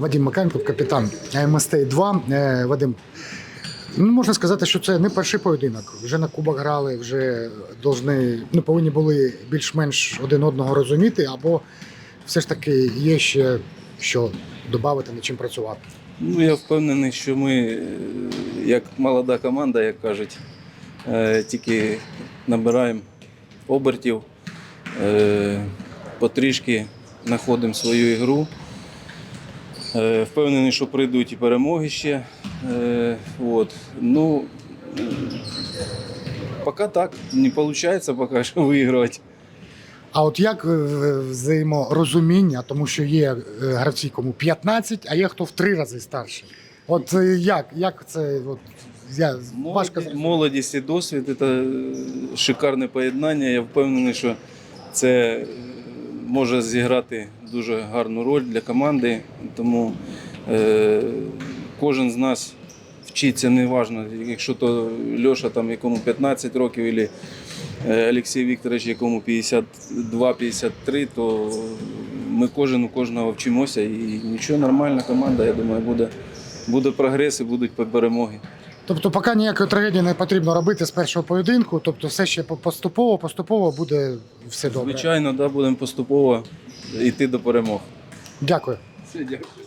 Вадим Макаренко, капітан МСТ-2. Е, Вадим, ну, можна сказати, що це не перший поєдинок. Вже на кубок грали, вже должны, ну, повинні були більш-менш один одного розуміти, або все ж таки є ще що додати, над чим працювати. Ну, я впевнений, що ми, е, як молода команда, як кажуть, е, тільки набираємо обертів, е, потрішки знаходимо свою ігру. Е, Впевнений, що прийдуть і перемоги ще. Е, От. Ну, поки так, не виходить поки що вигравати. А от як е, взаєморозуміння, тому що є гравці, кому 15, а є хто в три рази старший. От як, як це от, я, важко Молодість, і досвід це шикарне поєднання. Я впевнений, що це може зіграти дуже гарну роль для команди. Тому е, кожен з нас вчиться неважно, якщо то Льоша, там, якому 15 років, або Олексій Вікторович, якому 52-53, то ми кожен у кожного вчимося і нічого, нормальна команда, я думаю, буде, буде прогрес і будуть перемоги. Тобто, поки ніякої трагедії не потрібно робити з першого поєдинку, тобто все ще поступово, поступово буде все добре. Звичайно, да, будемо поступово йти до перемог. Дякую. Все, дякую.